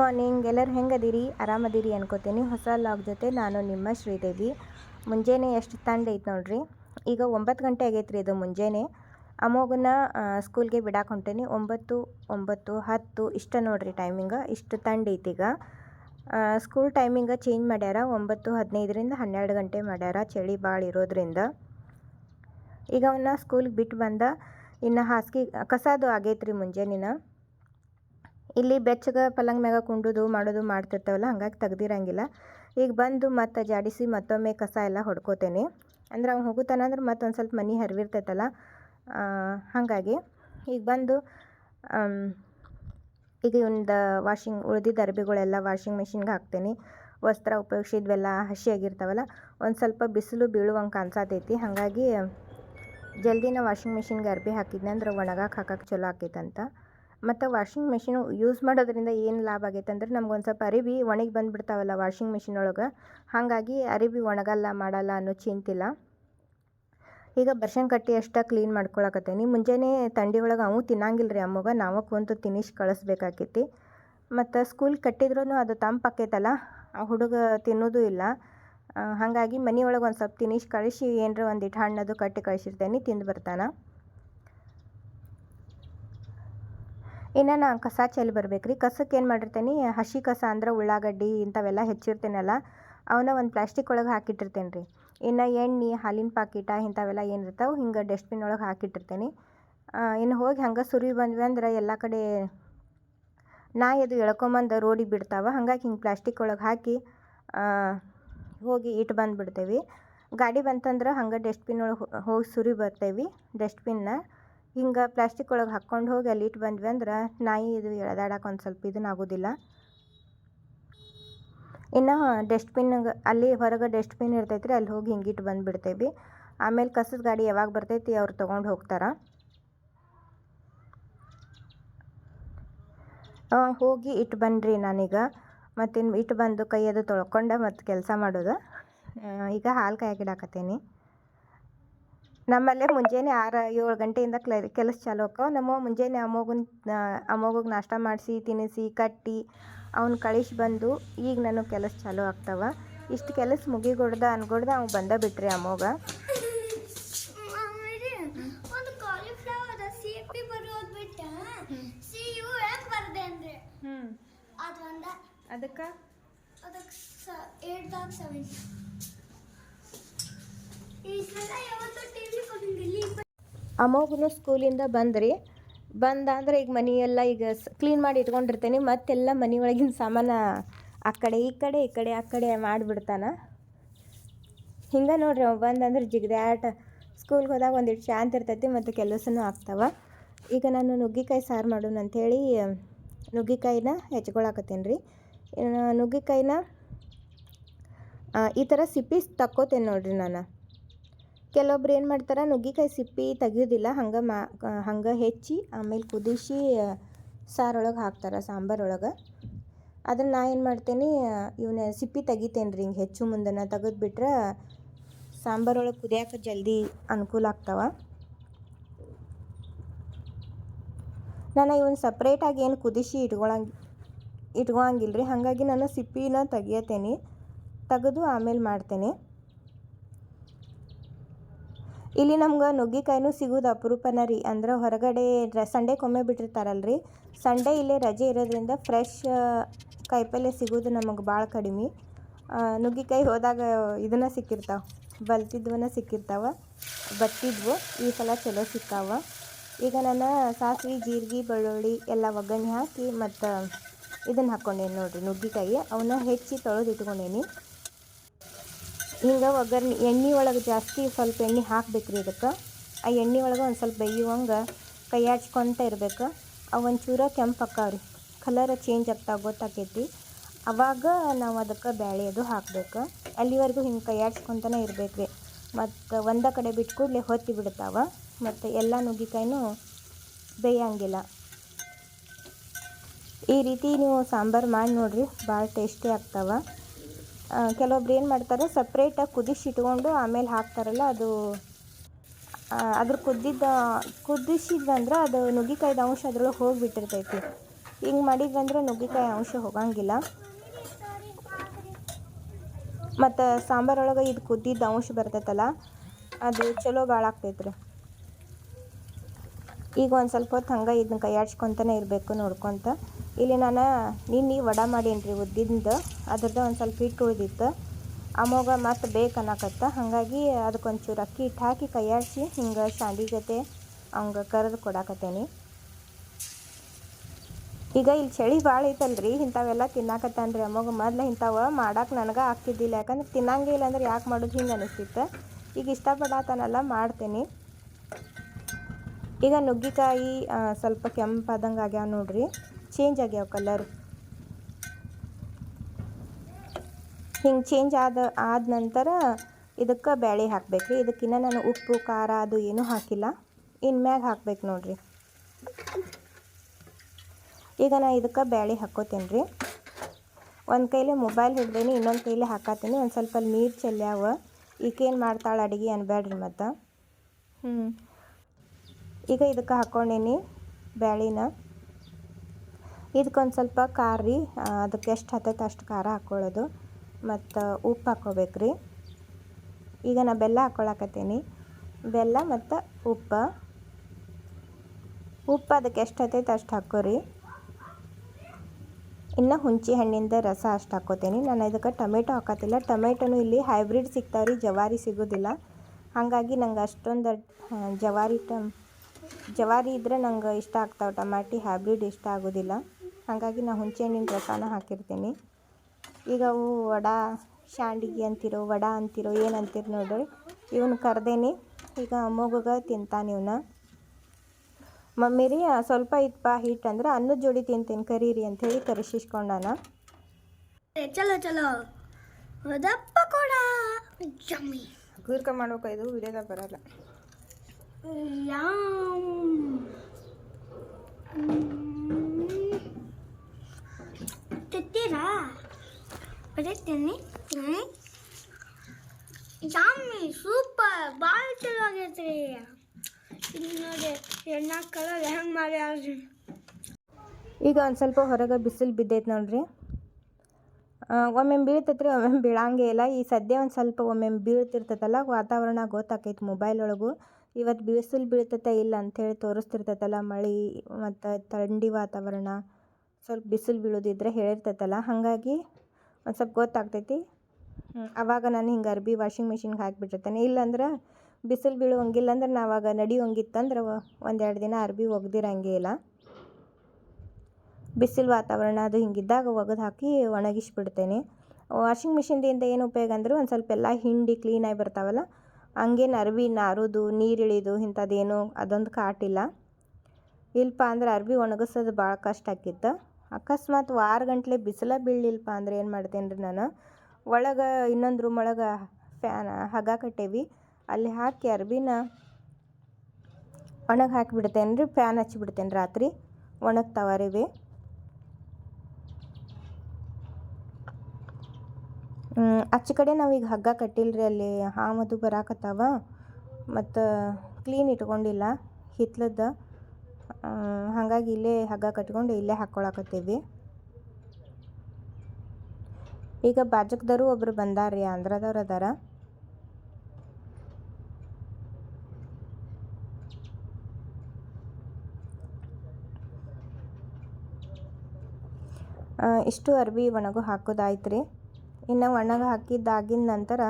Morning. ಎಲ್ಲರೂ ಹೆಂಗದಿರಿ? ಆರಾಮದಿರಿ ಅನ್ಕೋತೀನಿ. ಹೊಸ ಲಾಗ್ ಜೊತೆ ನಾನು ನಿಮ್ಮ ಶ್ರೀದೇವಿ. ಮುಂಜಾನೆ ಎಷ್ಟು ತಂಡ ಐತೆ ನೋಡ್ರಿ? ಈಗ ಒಂಬತ್ತು ಗಂಟೆ ಆಗೈತ್ರಿ ಇದು ಮುಂಜಾನೆ. ಅಮೋಗನ ಸ್ಕೂಲ್ಗೆ ಬಿಡಾಕೆ ಹೊಂಟೇನಿ. ಒಂಬತ್ತು ಒಂಬತ್ತು, ಹತ್ತು, ಇಷ್ಟ ನೋಡ್ರಿ ಟೈಮಿಂಗ ಇಷ್ಟು ತಂಡ ಐತಿ ಈಗ. ಸ್ಕೂಲ್ ಟೈಮಿಂಗ ಚೇಂಜ್ ಮಾಡ್ಯಾರ. ಒಂಬತ್ತು, ಹದಿನೈದರಿಂದ ಹನ್ನೆರಡು ಗಂಟೆ ಮಾಡ್ಯಾರ. ಚಳಿ ಭಾಳ ಇರೋದ್ರಿಂದ. ಈಗ ಅವನ್ನ ಸ್ಕೂಲ್ಗೆ ಬಿಟ್ಟು ಬಂದ. ಇನ್ನು ಹಾಸಿಗೆ, ಕಸಾದು ಆಗೈತ್ರಿ ಮುಂಜಾನಿನ. ಇಲ್ಲಿ ಬೆಚ್ಚಗೆ ಪಲಂಗ್ ಮ್ಯಾಗ ಕುಂಡುದು, ಮಾಡೋದು, ಮಾಡ್ತಿರ್ತಾವಲ್ಲ, ಹಂಗಾಗಿ ತೆಗ್ದಿರಂಗಿಲ್ಲ. ಈಗ ಬಂದು ಮತ್ತೆ ಜಾಡಿಸಿ ಮತ್ತೊಮ್ಮೆ ಕಸ ಎಲ್ಲ ಹೊಡ್ಕೋತೇನೆ. ಅಂದ್ರೆ ಅವ್ನು ಹೋಗುತ್ತಾನೆ ಅಂದ್ರೆ ಮತ್ತೊಂದು ಸ್ವಲ್ಪ ಮನೆ ಹರಿವಿರ್ತೈತಲ್ಲ ಹಾಗಾಗಿ ಈಗ ಬಂದು ಈಗ ಇವಂದು ವಾಷಿಂಗ್, ಉಳ್ದಿದ್ದ ಅರ್ಬಿಗಳೆಲ್ಲ ವಾಷಿಂಗ್ ಮಿಷಿನ್ಗೆ ಹಾಕ್ತೇನೆ. ವಸ್ತ್ರ ಉಪಯೋಗಿಸಿದ್ವೆಲ್ಲ ಹಸಿಯಾಗಿರ್ತಾವಲ್ಲ ಒಂದು ಸ್ವಲ್ಪ ಬಿಸಿಲು ಬೀಳುವಂಗೆ ಕಾಣಿಸತೈತಿ. ಹಾಗಾಗಿ ಜಲ್ದಿನ ವಾಷಿಂಗ್ ಮಿಷಿನ್ಗೆ ಅರ್ಬಿ ಹಾಕಿದ್ನೆ ಅಂದ್ರೆ ಹಾಕಕ್ಕೆ ಚಲೋ ಆಕೈತಂತ. ಮತ್ತು ವಾಷಿಂಗ್ ಮೆಷಿನ್ ಯೂಸ್ ಮಾಡೋದ್ರಿಂದ ಏನು ಲಾಭ ಆಗೈತೆ ಅಂದ್ರೆ ನಮ್ಗೊಂದು ಸ್ವಲ್ಪ ಅರಿವಿ ಒಣಗಿ ಬಂದುಬಿಡ್ತಾವಲ್ಲ ವಾಷಿಂಗ್ ಮೆಷಿನ್ ಒಳಗೆ. ಹಾಗಾಗಿ ಅರಿವಿ ಒಣಗಲ್ಲ ಮಾಡಲ್ಲ ಅನ್ನೋ ಚಿಂತಿಲ್ಲ ಈಗ ಬರ್ಷನ್ ಕಟ್ಟಿ ಅಷ್ಟ ಕ್ಲೀನ್ ಮಾಡ್ಕೊಳಕತ್ತೇನಿ ಮುಂಜಾನೆ ತಂಡಿ ಒಳಗೆ ಅವು ತಿನ್ನಂಗಿಲ್ಲ ರೀ ಅಮ್ಮಗ ನಾವು ಕುಂತು ತಿನ್ನಿಸಿ ಕಳಿಸ್ಬೇಕಾಕೈತಿ. ಮತ್ತು ಸ್ಕೂಲ್ ಕಟ್ಟಿದ್ರೂ ಅದು ತಂಪಾಕೈತಲ್ಲ ಆ ಹುಡುಗ ತಿನ್ನೋದು ಇಲ್ಲ. ಹಾಗಾಗಿ ಮನೆಯೊಳಗೆ ಒಂದು ಸ್ವಲ್ಪ ತಿನ್ನಿಸಿ ಕಳಿಸಿ ಏನರ ಒಂದಿಟ್ಟು ಹಣ್ಣದು ಕಟ್ಟಿ ಕಳಿಸಿರ್ತೇನೆ, ತಿಂದು ಬರ್ತಾನ. ಇನ್ನು ನಾನು ಕಸ ಚೆಲ್ಲಿ ಬರ್ಬೇಕು ರೀ ಕಸಕ್ಕೆ ಏನು ಮಾಡಿರ್ತೀನಿ, ಹಸಿ ಕಸ ಅಂದ್ರೆ ಉಳ್ಳಾಗಡ್ಡಿ ಇಂಥವೆಲ್ಲ ಹೆಚ್ಚಿರ್ತೇನಲ್ಲ ಅವನ್ನ ಒಂದು ಪ್ಲಾಸ್ಟಿಕ್ ಒಳಗೆ ಹಾಕಿಟ್ಟಿರ್ತೇನೆ ರೀ ಇನ್ನು ಎಣ್ಣೆ, ಹಾಲಿನ ಪಾಕಿಟ ಇಂಥವೆಲ್ಲ ಏನಿರ್ತಾವೆ, ಹಿಂಗೆ ಡಸ್ಟ್ಬಿನ್ ಒಳಗೆ ಹಾಕಿಟ್ಟಿರ್ತೇನೆ. ಇನ್ನು ಹೋಗಿ ಹಂಗೆ ಸುರಿ ಬಂದ್ವಿ ಅಂದ್ರೆ ಎಲ್ಲ ಕಡೆ ನಾ ಇದು ಎಳ್ಕೊಂಬಂದು ರೋಡಿಗೆ ಬಿಡ್ತಾವೆ, ಹಾಗಾಗಿ ಹಿಂಗೆ ಪ್ಲಾಸ್ಟಿಕ್ ಒಳಗೆ ಹಾಕಿ ಹೋಗಿ ಇಟ್ಟು ಬಂದುಬಿಡ್ತೇವೆ. ಗಾಡಿ ಬಂತಂದ್ರೆ ಹಂಗೆ ಡಸ್ಟ್ಬಿನ್ ಒಳಗೆ ಹೋಗಿ ಸುರಿ ಬರ್ತೇವೆ ಡಸ್ಟ್ಬಿನ್ನ. ಹಿಂಗೆ ಪ್ಲಾಸ್ಟಿಕ್ ಒಳಗೆ ಹಾಕ್ಕೊಂಡು ಹೋಗಿ ಅಲ್ಲಿ ಇಟ್ಟು ಬಂದ್ವಿ ಅಂದ್ರೆ ನಾಯಿ ಇದು ಎಳೆದಾಡಕ್ಕೆ ಒಂದು ಸ್ವಲ್ಪ ಇದನ್ನ ಆಗೋದಿಲ್ಲ. ಇನ್ನು ಡಸ್ಟ್ಬಿನ್ಗೆ ಅಲ್ಲಿ ಹೊರಗೆ ಡಸ್ಟ್ಬಿನ್ ಇರ್ತೈತೆ ರೀ ಅಲ್ಲಿ ಹೋಗಿ ಹಿಂಗಿಟ್ಟು ಬಂದುಬಿಡ್ತೇವೆ. ಆಮೇಲೆ ಕಸದ ಗಾಡಿ ಯಾವಾಗ ಬರ್ತೈತಿ ಅವ್ರು ತೊಗೊಂಡು ಹೋಗ್ತಾರೆ. ಹೋಗಿ ಇಟ್ಟು ಬನ್ನಿರಿ ನಾನೀಗ. ಮತ್ತಿನ್ನು ಇಟ್ಟು ಬಂದು ಕೈ ಅದು ತೊಳ್ಕೊಂಡು ಮತ್ತು ಕೆಲಸ ಮಾಡೋದು. ಈಗ ಹಾಲು ಕಾಯಕ್ಕಿಡಾಕತ್ತೀನಿ ನಮ್ಮಲ್ಲೇ ಮುಂಜಾನೆ ಆರು ಏಳು ಗಂಟೆಯಿಂದ ಕ್ಲ ಕೆಲಸ ಚಾಲು ಆಕ್ಕವ ನಮ್ಮ ಮುಂಜಾನೆ ಅಮ್ಮಗನ್ ಅಮೋಗಿಗೆ ನಾಷ್ಟ ಮಾಡಿಸಿ ತಿನ್ನಿಸಿ ಕಟ್ಟಿ ಅವ್ನು ಕಳಿಸಿ ಬಂದು ಈಗ ನನಗೆ ಕೆಲಸ ಚಾಲು ಆಗ್ತಾವ. ಇಷ್ಟು ಕೆಲಸ ಮುಗಿಗೊಡ್ದ ಅನ್ಗೊಡ್ದ ಅವ್ನು ಬಂದ ಬಿಟ್ರಿ ಅಮೋಗ ಅದಕ್ಕೆ? ಒಂದು ಕಾಲಿಫ್ಲವರ್ ಸಿ ಪಿ ಬರೋದು ಬಿಟ್ಟ ಸಿ ಯು ಯಾಕೆ ಬರ್ದೆ ಅಂದ್ರೆ ಹ್ಞೂ ಅದು ಒಂದ ಅದಕ್ಕೆ ಅದಕ್ಕೆ ಅಮೋಗನು ಸ್ಕೂಲಿಂದ ಬಂದ್ರಿ. ಬಂದ ಅಂದ್ರೆ ಈಗ ಮನೆಯೆಲ್ಲ ಈಗ ಕ್ಲೀನ್ ಮಾಡಿ ಇಟ್ಕೊಂಡಿರ್ತೇನೆ. ಮತ್ತೆಲ್ಲ ಮನಿ ಒಳಗಿನ ಸಾಮಾನ ಆ ಕಡೆ, ಈ ಕಡೆ ಈ ಕಡೆ, ಆ ಕಡೆ ಮಾಡಿಬಿಡ್ತಾನ. ಹಿಂಗೆ ನೋಡ್ರಿ ಅವ ಬಂದಂದ್ರೆ ಜಿಗ್ದಾಟ. ಸ್ಕೂಲ್ಗೆ ಹೋದಾಗ ಒಂದಿಟ್ಟು ಶಾಂತ ಇರ್ತೈತಿ ಮತ್ತು ಕೆಲಸನೂ ಆಗ್ತಾವ. ಈಗ ನಾನು ನುಗ್ಗಿಕಾಯಿ ಸಾರು ಮಾಡೋಣ ಅಂಥೇಳಿ ನುಗ್ಗಿಕಾಯಿನ ಹೆಚ್ಕೊಳಕತ್ತೀನಿ ರೀ ನುಗ್ಗಿಕಾಯಿನ ಈ ಥರ ಸಿಪ್ಪಿ ತಕ್ಕೋತೇನೆ ನೋಡ್ರಿ ನಾನು. ಕೆಲವೊಬ್ರು ಏನು ಮಾಡ್ತಾರೆ, ನುಗ್ಗಿಕಾಯಿ ಸಿಪ್ಪಿ ತೆಗಿಯೋದಿಲ್ಲ ಹಂಗೆ ಮಾ ಹಂಗೆ ಹೆಚ್ಚಿ ಆಮೇಲೆ ಕುದಿಸಿ ಸಾರೊಳಗೆ ಹಾಕ್ತಾರೆ, ಸಾಂಬಾರೊಳಗೆ. ಅದನ್ನು ನಾ ಏನು ಮಾಡ್ತೇನೆ ಇವನ್ನ ಸಿಪ್ಪಿ ತೆಗಿತೇನೆ ರೀ ಹಿಂಗೆ ಹೆಚ್ಚು ಮುಂದನ ತೆಗೆದ್ಬಿಟ್ರೆ ಸಾಂಬಾರೊಳಗೆ ಕುದಿಯೋಕೆ ಜಲ್ದಿ ಅನುಕೂಲ ಆಗ್ತಾವ. ನಾನು ಇವನ್ನ ಸಪ್ರೇಟಾಗಿ ಏನು ಕುದಿಸಿ ಇಟ್ಕೊಳಂಗ್ ಇಟ್ಕೊಳಂಗಿಲ್ಲ ರೀ ಹಾಗಾಗಿ ನಾನು ಸಿಪ್ಪಿನ ತೆಗಿಯತೇನೆ, ತೆಗೆದು ಆಮೇಲೆ ಮಾಡ್ತೇನೆ. ಇಲ್ಲಿ ನಮ್ಗೆ ನುಗ್ಗಿಕಾಯಿನೂ ಸಿಗೋದು ಅಪರೂಪನ ರೀ. ಅಂದ್ರೆ ಹೊರಗಡೆ ಸಂಡೇಕೊಮ್ಮೆ ಬಿಟ್ಟಿರ್ತಾರಲ್ರಿ. ಸಂಡೇ ಇಲ್ಲೇ ರಜೆ ಇರೋದ್ರಿಂದ ಫ್ರೆಶ್ ಕಾಯಿಪಲ್ಯ ಸಿಗೋದು ನಮಗೆ ಭಾಳ ಕಡಿಮೆ. ನುಗ್ಗಿಕಾಯಿ ಹೋದಾಗ ಇದನ್ನ ಸಿಕ್ಕಿರ್ತಾವೆ, ಬಲ್ತಿದ್ವನ ಸಿಕ್ಕಿರ್ತಾವ, ಬತ್ತಿದ್ವು, ಈ ಸಲ ಚಲೋ ಸಿಕ್ಕಾವ. ಈಗ ನಾನು ಸಾಸಿವೆ, ಜೀರಿಗೆ, ಬೆಳ್ಳುಳ್ಳಿ ಎಲ್ಲ ಒಗ್ಗರಣೆ ಹಾಕಿ ಮತ್ತು ಇದನ್ನು ಹಾಕ್ಕೊಂಡೇನಿ ನೋಡಿರಿ ನುಗ್ಗಿಕಾಯಿ. ಅವನ್ನ ಹೆಚ್ಚಿ ತೊಳೆದು ಇಟ್ಕೊಂಡೇನಿ. ಹಿಂಗೆ ಒಗ್ಗರಣೆ, ಎಣ್ಣೆ ಒಳಗೆ ಜಾಸ್ತಿ ಸ್ವಲ್ಪ ಎಣ್ಣೆ ಹಾಕ್ಬೇಕ್ರಿ ಇದಕ್ಕೆ. ಆ ಎಣ್ಣೆ ಒಳಗೆ ಒಂದು ಸ್ವಲ್ಪ ಬೇಯುವಂಗೆ ಕೈ ಹಚ್ಕೊತ ಇರ್ಬೇಕು. ಒಂಚೂರ ಕೆಂಪು ಅಕ್ಕಾವ್ರಿ. ಕಲರ್ ಚೇಂಜ್ ಆಗ್ತಾವ ಗೊತ್ತಾಕೈತಿ. ಅವಾಗ ನಾವು ಅದಕ್ಕೆ ಬ್ಯಾಳೆ ಅದು ಹಾಕ್ಬೇಕು. ಅಲ್ಲಿವರೆಗೂ ಹಿಂಗೆ ಕೈ ಆಡ್ಸ್ಕೊತನೇ ಇರ್ಬೇಕು ರೀ ಮತ್ತು ಒಂದ ಕಡೆ ಬಿಟ್ಟು ಕೂಡಲೇ ಹೊತ್ತಿ ಬಿಡ್ತಾವ. ಮತ್ತು ಎಲ್ಲ ನುಗ್ಗಿಕಾಯಿನೂ ಬೇಯಂಗಿಲ್ಲ. ಈ ರೀತಿ ನೀವು ಸಾಂಬಾರು ಮಾಡಿ ನೋಡಿರಿ ಭಾಳ ಟೇಸ್ಟಿ ಆಗ್ತಾವ. ಕೆಲವೊಬ್ರು ಏನು ಮಾಡ್ತಾರೆ ಸಪ್ರೇಟಾಗಿ ಕುದಿಸಿ ಇಟ್ಕೊಂಡು ಆಮೇಲೆ ಹಾಕ್ತಾರಲ್ಲ, ಅದು ಅದ್ರ ಕುದ್ದಿದ್ದ ಕುದಿಸಿದ್ವಂದ್ರೆ ಅದು ನುಗ್ಗಿಕಾಯ್ದು ಅಂಶ ಅದರೊಳಗೆ ಹೋಗಿಬಿಟ್ಟಿರ್ತೈತಿ. ಹಿಂಗೆ ಮಾಡಿದ್ವಂದ್ರೆ ನುಗ್ಗಿಕಾಯಿ ಅಂಶ ಹೋಗಂಗಿಲ್ಲ. ಮತ್ತು ಸಾಂಬಾರೊಳಗೆ ಇದು ಕುದ್ದಿದ್ದ ಅಂಶ ಬರ್ತೈತಲ್ಲ, ಅದು ಚಲೋ ಭಾಳ ರೀ ಈಗ ಒಂದು ಸ್ವಲ್ಪ ಹೊತ್ತು ಹಂಗೆ ಇದನ್ನ ಕೈಯಾಡ್ಸ್ಕೊತಾನೆ ಇರಬೇಕು ನೋಡ್ಕೊತ. ಇಲ್ಲಿ ನಾನು ನಿನ್ನೆ ವಡ ಮಾಡೀನಿ ರೀ ಉದ್ದಿದ್ದು ಅದ್ರದ್ದು ಒಂದು ಸ್ವಲ್ಪ ಹಿಟ್ಟು ಉಳಿದಿತ್ತು. ಅಮೋಗ ಮತ್ತೆ ಬೇಕು ಅನ್ನಕತ್ತ. ಹಾಗಾಗಿ ಅದಕ್ಕೊಂಚೂರು ಅಕ್ಕಿ ಹಿಟ್ಟು ಹಾಕಿ ಕೈಯಾಡಿಸಿ ಹಿಂಗೆ ಸಾಂಡಿ ಜೊತೆ ಅವಂಗೆ ಕರೆದು ಕೊಡಾಕತ್ತೇನಿ. ಈಗ ಇಲ್ಲಿ ಚಳಿ ಭಾಳ ಐತಲ್ರಿ, ಇಂಥವೆಲ್ಲ ತಿನ್ನಾಕತ್ತಾನ್ರಿ ಅಮ್ಮಗ ಮೊದಲು ಇಂಥವು ಮಾಡಕ್ಕೆ ನನಗೆ ಆಗ್ತಿದ್ದಿಲ್ಲ. ಯಾಕಂದ್ರೆ ತಿನ್ನಂಗೆ ಇಲ್ಲ ಅಂದ್ರೆ ಯಾಕೆ ಮಾಡೋದು ಹಿಂಗೆ ಅನಿಸ್ತಿತ್ತು. ಈಗ ಇಷ್ಟಪಡತ್ತಾನಲ್ಲ ಮಾಡ್ತೀನಿ. ಈಗ ನುಗ್ಗಿಕಾಯಿ ಸ್ವಲ್ಪ ಕೆಂಪಾದಂಗೆ ಆಗ್ಯಾವ ನೋಡ್ರಿ. ಚೇಂಜ್ ಆಗ್ಯಾವ ಕಲರ್ ಹಿಂಗೆ ಚೇಂಜ್ ಆದ ಆದ ನಂತರ ಇದಕ್ಕೆ ಬೇಳೆ ಹಾಕಬೇಕು ರೀ ಇದಕ್ಕಿನ್ನ ನಾನು ಉಪ್ಪು ಖಾರ ಅದು ಏನೂ ಹಾಕಿಲ್ಲ. ಇನ್ನು ಮ್ಯಾಗ ಹಾಕ್ಬೇಕು ನೋಡ್ರಿ. ಈಗ ನಾ ಇದಕ್ಕೆ ಬೇಳೆ ಹಾಕೋತೇನೆ ರೀ ಒಂದು ಕೈಲಿ ಮೊಬೈಲ್ ಹಿಡ್ದೇನೆ ಇನ್ನೊಂದು ಕೈಲಿ ಹಾಕತ್ತೀನಿ ಒಂದು ಸ್ವಲ್ಪ ನೀರು ಚೆಲ್ಯಾವ. ಈಕೇನು ಮಾಡ್ತಾಳೆ ಅಡುಗೆ ಅನ್ಬೇಡ್ರಿ ಮತ್ತು. ಹ್ಞೂ ಈಗ ಇದಕ್ಕೆ ಹಾಕ್ಕೊಂಡೇನಿ ಬ್ಯಾಳಿನ. ಇದಕ್ಕೊಂದು ಸ್ವಲ್ಪ ಖಾರ ರೀ. ಅದಕ್ಕೆ ಎಷ್ಟು ಹತ್ತೈತೆ ಅಷ್ಟು ಖಾರ ಹಾಕ್ಕೊಳ್ಳೋದು ಮತ್ತು ಉಪ್ಪು ಹಾಕ್ಕೋಬೇಕು ರೀ. ಈಗ ನಾ ಬೆಲ್ಲ ಹಾಕ್ಕೊಳಕತ್ತೀನಿ ಬೆಲ್ಲ ಮತ್ತು ಉಪ್ಪು. ಉಪ್ಪು ಅದಕ್ಕೆ ಎಷ್ಟು ಹತ್ತೈತೆ ಅಷ್ಟು ಹಾಕ್ಕೋರಿ ಇನ್ನು ಹುಂಚಿ ಹಣ್ಣಿಂದ ರಸ ಅಷ್ಟು ಹಾಕ್ಕೋತೀನಿ ನಾನು ಇದಕ್ಕೆ ಟೊಮೆಟೊ ಹಾಕತ್ತಿಲ್ಲ. ಟೊಮೆಟೊನು ಇಲ್ಲಿ ಹೈಬ್ರಿಡ್ ಸಿಗ್ತಾವ್ರಿ ಜವಾರಿ ಸಿಗೋದಿಲ್ಲ. ಹಾಗಾಗಿ ನಂಗೆ ಅಷ್ಟೊಂದು ಜವಾರಿ ಟಮ್, ಜವಾರಿ ಇದ್ದರೆ ನಂಗೆ ಇಷ್ಟ ಆಗ್ತಾವೆ. ಟಮಾಟಿ ಹೈಬ್ರಿಡ್ ಇಷ್ಟ ಆಗೋದಿಲ್ಲ. ಹಾಗಾಗಿ ನಾ ಹುಣಸೆ ಹಣ್ಣಿನ ರಸನ ಹಾಕಿರ್ತೀನಿ. ಈಗ ಅವು ವಡ ಶಾಂಡಿಗೆ ಅಂತಿರೋ ವಡ ಅಂತಿರೋ ಏನು ಅಂತೀರಿ ನೋಡ್ರಿ? ಇವನ್ನ ಕರ್ದೇನಿ. ಈಗ ಅಮ್ಮಗ ತಿಂತಾನೆ ಇವನ್ನ ಮಮ್ಮಿ ರೀ ಸ್ವಲ್ಪ ಇತ್ತಪ್ಪ ಹಿಟ್ಟು ಅಂದ್ರೆ ಅನ್ನದ ಜೋಡಿ ತಿಂತೀನಿ ಕರೀರಿ ಅಂಥೇಳಿ ಕರೆಸಿಸ್ಕೊಂಡಾನ ಚಲೋ ಚಲೋ. ಪಕೋಡ ಜಮ್ಮಿ ಗೂರ್ಕ ಮಾಡ್ಬೇಕು ಇದು ವಿಡಿಯೋದಾಗ ಬರಲ್ಲ. ಯಾಮ್. ಜಾಮಿ ಸೂಪರ್ ಭಾಳ ಚಲೋ ಆಗೈತ್ರಿ ಇಲ್ಲಿ ನೋಡಿ ಕಲರ್ ಹೆಂಗೆ ಮಾಡ್ಯಾರ್ರಿ ಈಗ ಒಂದು ಸ್ವಲ್ಪ ಹೊರಗೆ ಬಿಸಿಲು ಬಿದ್ದೈತೆ ನೋಡ್ರಿ. ಒಮ್ಮೆ ಬೀಳ್ತೈತ್ರಿ ಒಮ್ಮೆ ಬೀಳಂಗೇ ಇಲ್ಲ. ಈ ಸದ್ಯ ಒಂದು ಸ್ವಲ್ಪ ಒಮ್ಮೆ ಬೀಳ್ತಿರ್ತೈತಲ್ಲ, ವಾತಾವರಣ ಗೊತ್ತಾಕೈತಿ ಮೊಬೈಲ್ ಒಳಗೂ. ಇವತ್ತು ಬಿಸಿಲು ಬೀಳ್ತೈತೆ ಇಲ್ಲ ಅಂಥೇಳಿ ತೋರಿಸ್ತಿರ್ತೈತಲ್ಲ ಮಳೆ, ಮತ್ತು ಥಂಡಿ ವಾತಾವರಣ. ಸ್ವಲ್ಪ ಬಿಸಿಲು ಬೀಳೋದಿದ್ರೆ ಹೇಳಿರ್ತೈತಲ್ಲ, ಹಾಗಾಗಿ ಒಂದು ಸ್ವಲ್ಪ ಗೊತ್ತಾಗ್ತೈತಿ. ಆವಾಗ ನಾನು ಹಿಂಗೆ ಅರ್ಬಿ ವಾಷಿಂಗ್ ಮಿಷಿನ್ಗೆ ಹಾಕಿಬಿಟ್ಟಿರ್ತೇನೆ. ಇಲ್ಲಾಂದ್ರೆ ಬಿಸಿಲು ಬೀಳುವಂಗಿಲ್ಲ ಅಂದ್ರೆ ನಡಿ ನಡಿಯೋಂಗಿತ್ತಂದ್ರೆ ಒಂದೆರಡು ದಿನ ಅರ್ಬಿ ಒಗ್ದಿರಂಗೇ ಇಲ್ಲ ಬಿಸಿಲು ವಾತಾವರಣ ಅದು ಹಿಂಗಿದ್ದಾಗ ಒಗೆದು ಹಾಕಿ ಒಣಗಿಸ್ಬಿಡ್ತೇನೆ. ವಾಷಿಂಗ್ ಮಿಷಿನ್ದಿಂದ ಏನು ಉಪಯೋಗ ಅಂದ್ರೆ ಒಂದು ಸ್ವಲ್ಪ ಎಲ್ಲ ಹಿಂಡಿ ಕ್ಲೀನಾಗಿ ಬರ್ತಾವಲ್ಲ, ಹಂಗೇನು ಅರ್ಬಿ ನಾರುದು, ನೀರು ಇಳಿದು ಇಂಥದ್ದೇನು ಅದೊಂದು ಕಾಟಿಲ್ಲ ಇಲ್ಲಪ್ಪ ಅಂದ್ರೆ ಅರ್ಬಿ ಒಣಗಿಸೋದು ಭಾಳ ಕಷ್ಟ ಆಕಿತ್ತು. ಅಕಸ್ಮಾತ್ ವಾರ ಗಂಟ್ಲೆ ಬಿಸಿಲ ಬೀಳಲಿಲ್ಲಪ್ಪ ಅಂದ್ರೆ ಏನು ಮಾಡ್ತೇನೆ ರೀ ನಾನು? ಒಳಗೆ ಇನ್ನೊಂದು ರೂಮ್ ಒಳಗೆ ಫ್ಯಾನ್ ಹಗ್ಗ ಕಟ್ಟೇವಿ. ಅಲ್ಲಿ ಹಾಕಿ ಅರ್ಬಿನ ಒಣಗಿ ಹಾಕಿಬಿಡ್ತೇನೆ ರೀ ಫ್ಯಾನ್ ಹಚ್ಚಿಬಿಡ್ತೇನೆ ರಾತ್ರಿ. ಒಣಗ್ತಾವರಿವೆ. ಆಚೆ ಕಡೆ ನಾವೀಗ ಹಗ್ಗ ಕಟ್ಟಿಲ್ರಿ ಅಲ್ಲಿ. ಹಾಮದು ಬರಾಕತ್ತಾವ. ಮತ್ತು ಕ್ಲೀನ್ ಇಟ್ಕೊಂಡಿಲ್ಲ ಹಿತ್ಲದ್ದು ಹಾಗಾಗಿ ಇಲ್ಲೇ ಹಗ್ಗ ಕಟ್ಕೊಂಡು ಇಲ್ಲೇ ಹಾಕ್ಕೊಳಕತ್ತೀವಿ. ಈಗ ಬಾಜಕ್ದವರು ಒಬ್ರು ಬಂದಾರ್ರಿ, ಆಂಧ್ರದವ್ರು ಅದಾರ. ಇಷ್ಟು ಅರ್ಬಿ ಒಣಗು ಹಾಕೋದಾಯ್ತು ರೀ ಇನ್ನು ಒಣಗ ಹಾಕಿದ್ದಾಗಿನ ನಂತರ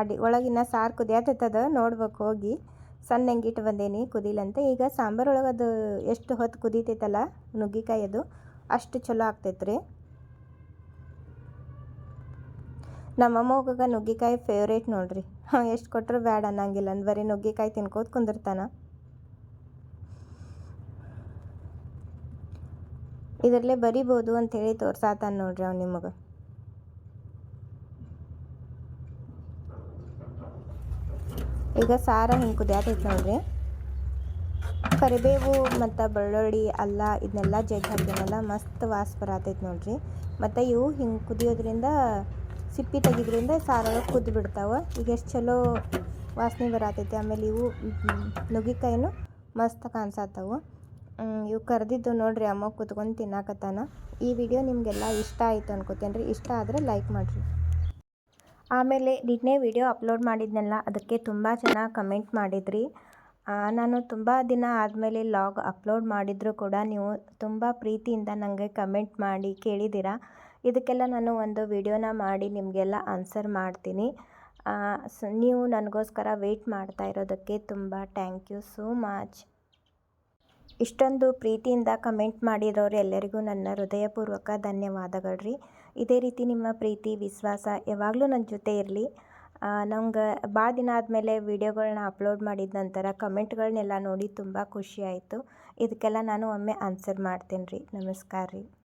ಅಡಿ, ಒಳಗಿನ ಸಾರು ಕುದಿಯತ್ತದ, ನೋಡ್ಬೇಕು ಹೋಗಿ. ಸಣ್ಣ ಇಟ್ಟು ಬಂದೇನಿ ಕುದಿಲಂತ. ಈಗ ಸಾಂಬಾರು ಒಳಗೆ ಅದು ಎಷ್ಟು ಹೊತ್ತು ಕುದೀತೈತಲ್ಲ ನುಗ್ಗಿಕಾಯಿ ಅದು ಅಷ್ಟು ಚಲೋ ಆಗ್ತೈತೆ ರೀ ನಮ್ಮ ಹೋಗಾಗ ನುಗ್ಗಿಕಾಯಿ ಫೇವ್ರೇಟ್ ನೋಡ್ರಿ. ಹಾಂ, ಎಷ್ಟು ಕೊಟ್ಟರು ಬ್ಯಾಡ ಅನ್ನಂಗಿಲ್ಲ. ಅಂದ್ ಬರೀ ನುಗ್ಗಿಕಾಯಿ ತಿನ್ಕೋತ ಕುಂದಿರ್ತಾನ. ಇದರಲ್ಲೇ ಬರಿಬೋದು ಹೇಳಿ ತೋರ್ಸಾತಾನ ನೋಡ್ರಿ ಅವ್ನು ನಿಮಗೆ. ಈಗ ಸಾರ ಹಿಂಗೆ ಕುದಿಯತೈತೆ ನೋಡ್ರಿ. ಕರಿಬೇವು ಮತ್ತು ಬೆಳ್ಳುಳ್ಳಿ, ಅಲ್ಲ ಇದನ್ನೆಲ್ಲ ಜಜ್ಜಿ ಹಾಕಿದ್ನೆಲ್ಲ ಮಸ್ತ್ ವಾಸ ಬರತೈತೆ ನೋಡ್ರಿ. ಮತ್ತು ಇವು ಹಿಂಗೆ ಕುದಿಯೋದ್ರಿಂದ ಸಿಪ್ಪಿ ತೆಗಿದ್ರಿಂದ ಸಾರೊಳಗೆ ಕುದ್ದು ಬಿಡ್ತಾವೆ. ಈಗ ಎಷ್ಟು ಚಲೋ ವಾಸನೆ ಬರತೈತಿ. ಆಮೇಲೆ ಇವು ನುಗ್ಗಿಕಾಯಿನೂ ಮಸ್ತ್ ಕಾಣಿಸತ್ತವು. ಇವು ಕರೆದಿದ್ದು ನೋಡ್ರಿ ಅಮ್ಮ ಕುತ್ಕೊಂಡು ತಿನ್ನಾಕತ್ತಾನ. ಈ ವಿಡಿಯೋ ನಿಮಗೆಲ್ಲ ಇಷ್ಟ ಆಯಿತು ಅನ್ಕೋತೇನೆ ರೀ ಇಷ್ಟ ಆದರೆ ಲೈಕ್ ಮಾಡಿರಿ. ಆಮೇಲೆ ನಿನ್ನೆ ವಿಡಿಯೋ ಅಪ್ಲೋಡ್ ಮಾಡಿದ್ನಲ್ಲ, ಅದಕ್ಕೆ ತುಂಬ ಜನ ಕಮೆಂಟ್ ಮಾಡಿದ್ರಿ. ನಾನು ತುಂಬ ದಿನ ಆದಮೇಲೆ ಲಾಗ್ ಅಪ್ಲೋಡ್ ಮಾಡಿದರೂ ಕೂಡ ನೀವು ತುಂಬ ಪ್ರೀತಿಯಿಂದ ನನಗೆ ಕಮೆಂಟ್ ಮಾಡಿ ಕೇಳಿದ್ದೀರಾ. ಇದಕ್ಕೆಲ್ಲ ನಾನು ಒಂದು ವಿಡಿಯೋನ ಮಾಡಿ ನಿಮಗೆಲ್ಲ ಆನ್ಸರ್ ಮಾಡ್ತೀನಿ. ನೀವು ನನಗೋಸ್ಕರ ವೆಯ್ಟ್ ಮಾಡ್ತಾ ಇರೋದಕ್ಕೆ ತುಂಬ ಥ್ಯಾಂಕ್ ಯು ಸೋ ಮಚ್ ಇಷ್ಟೊಂದು ಪ್ರೀತಿಯಿಂದ ಕಮೆಂಟ್ ಮಾಡಿರೋರು ಎಲ್ಲರಿಗೂ ನನ್ನ ಹೃದಯಪೂರ್ವಕ ಧನ್ಯವಾದಗಳು ರೀ ಇದೇ ರೀತಿ ನಿಮ್ಮ ಪ್ರೀತಿ, ವಿಶ್ವಾಸ ಯಾವಾಗಲೂ ನನ್ನ ಜೊತೆ ಇರಲಿ. ನಂಗೆ ಭಾಳ ದಿನ ಆದಮೇಲೆ ವೀಡಿಯೋಗಳನ್ನ ಅಪ್ಲೋಡ್ ಮಾಡಿದ ನಂತರ ಕಮೆಂಟ್ಗಳನ್ನೆಲ್ಲ ನೋಡಿ ತುಂಬ ಖುಷಿ ಆಯಿತು. ಇದಕ್ಕೆಲ್ಲ ನಾನು ಒಮ್ಮೆ ಆನ್ಸರ್ ಮಾಡ್ತೀನಿ ರೀ ನಮಸ್ಕಾರ ರೀ